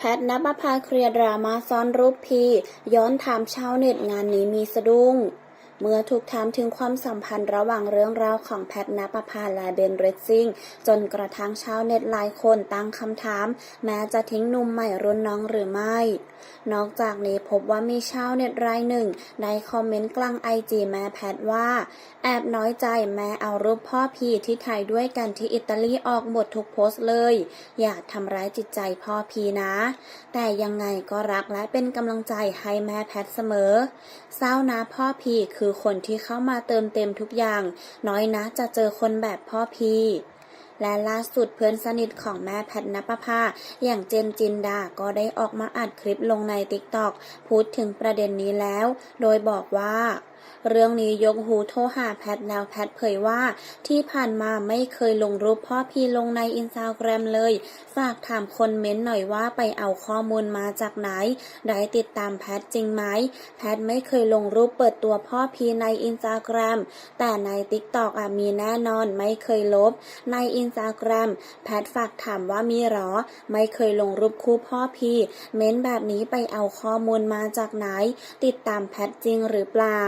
แพทนปภาเคลียร์ดราม่าซ้อนรูปพีย้อนถามชาวเน็ตงานนี้มีสะดุ้ง เมื่อถูกถามถึงความสัมพันธ์ระหว่างเรื่องราวของแพทนปภาและเบนเรซซิงจนกระทั่งชาวเน็ตหลายคนตั้งคำถาม แม้จะทิ้งหนุ่มใหม่รุ่นน้องหรือไม่ นอกจากนี้พบว่ามีชาวเน็ตรายหนึ่งได้คอมเมนต์กลางไอจีแม่แพทว่า แอบน้อยใจแม่เอารูปพ่อพีที่ถ่ายด้วยกันที่อิตาลีออกหมดทุกโพสต์เลย อย่าทำร้ายจิตใจพ่อพีนะ แต่ยังไงก็รักและเป็นกำลังใจให้แม่แพทเสมอเศร้านะพ่อพีคือคนที่เข้ามาเติมเต็มทุกอย่าง น้อยนะจะเจอคนแบบพ่อพี และล่าสุดเพื่อนสนิทของแม่แพทนปภาอย่างเจนจินดา ก็ได้ออกมาอัดคลิปลงในติ๊กต็อกพูดถึงประเด็นนี้แล้ว โดยบอกว่าเรื่องนี้ยกหูโทรหาแพทแล้วแพทเผยว่า ที่ผ่านมาไม่เคยลงรูปพ่อพีลงในอินสตาแกรมเลย ฝากถามคนเม้นต์หน่อยว่าไปเอาข้อมูลมาจากไหน ได้ติดตามแพทจริงไหม แพทไม่เคยลงรูปเปิดตัวพ่อพีในอินสตาแกรมแต่ในติ๊กตอกมีแน่นอนไม่เคยลบ ในอินสตาแกรมแพทฝากถามว่ามีหรอ ไม่เคยลงรูปคู่พ่อพีเม้นแบบนี้ไปเอาข้อมูลมาจากไหน ติดตามแพทจริงหรือเปล่า